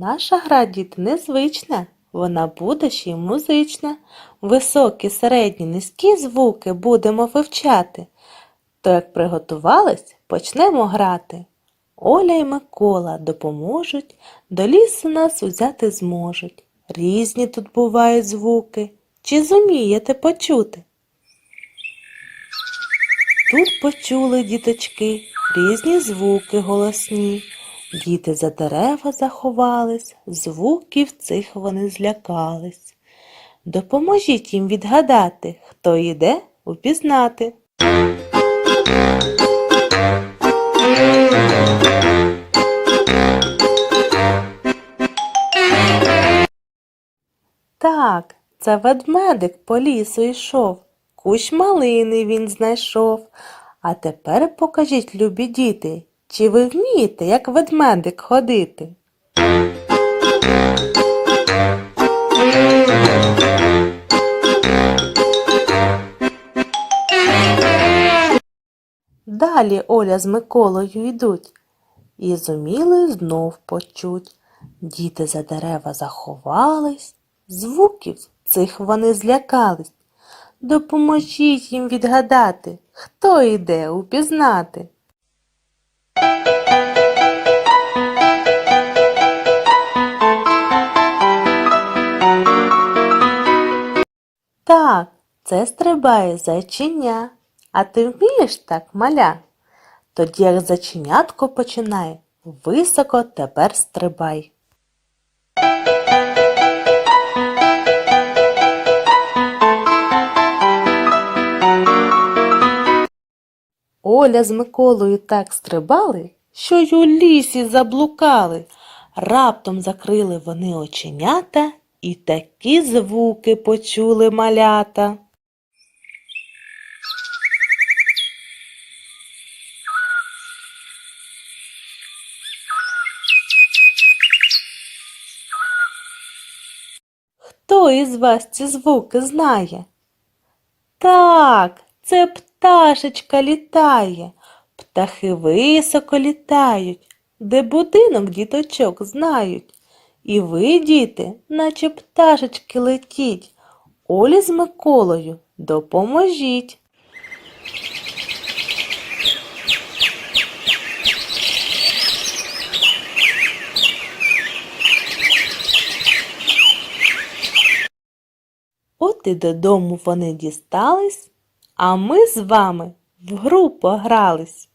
Наша гра, діти, незвична, вона буде ще й музична. Високі, середні, низькі звуки будемо вивчати. То як приготувались, почнемо грати. Оля і Микола допоможуть, до лісу нас узяти зможуть. Різні тут бувають звуки. Чи зумієте почути? Тут почули діточки різні звуки голосні. Діти за дерева заховались, звуків цих вони злякались. Допоможіть їм відгадати, хто йде упізнати. Так, це ведмедик по лісу йшов, кущ малини він знайшов. А тепер покажіть, любі діти, чи ви вмієте, як ведмедик ходити? Далі Оля з Миколою йдуть, і зуміли знов почуть. Діти за дерева заховались, звуків цих вони злякались. Допоможіть їм відгадати, хто йде упізнати. Так, це стрибає зайчиня. А ти вмієш так, маля? Тоді як зайченятко починає, високо тепер стрибай. Оля з Миколою так стрибали, що й у лісі заблукали. Раптом закрили вони оченята і такі звуки почули малята. Хто із вас ці звуки знає? Так, це пташечка літає. Птахи високо літають, де будинок діточок знають. І ви, діти, наче пташечки летіть. Олі з Миколою допоможіть. От і додому вони дістались, а ми з вами в гру погрались.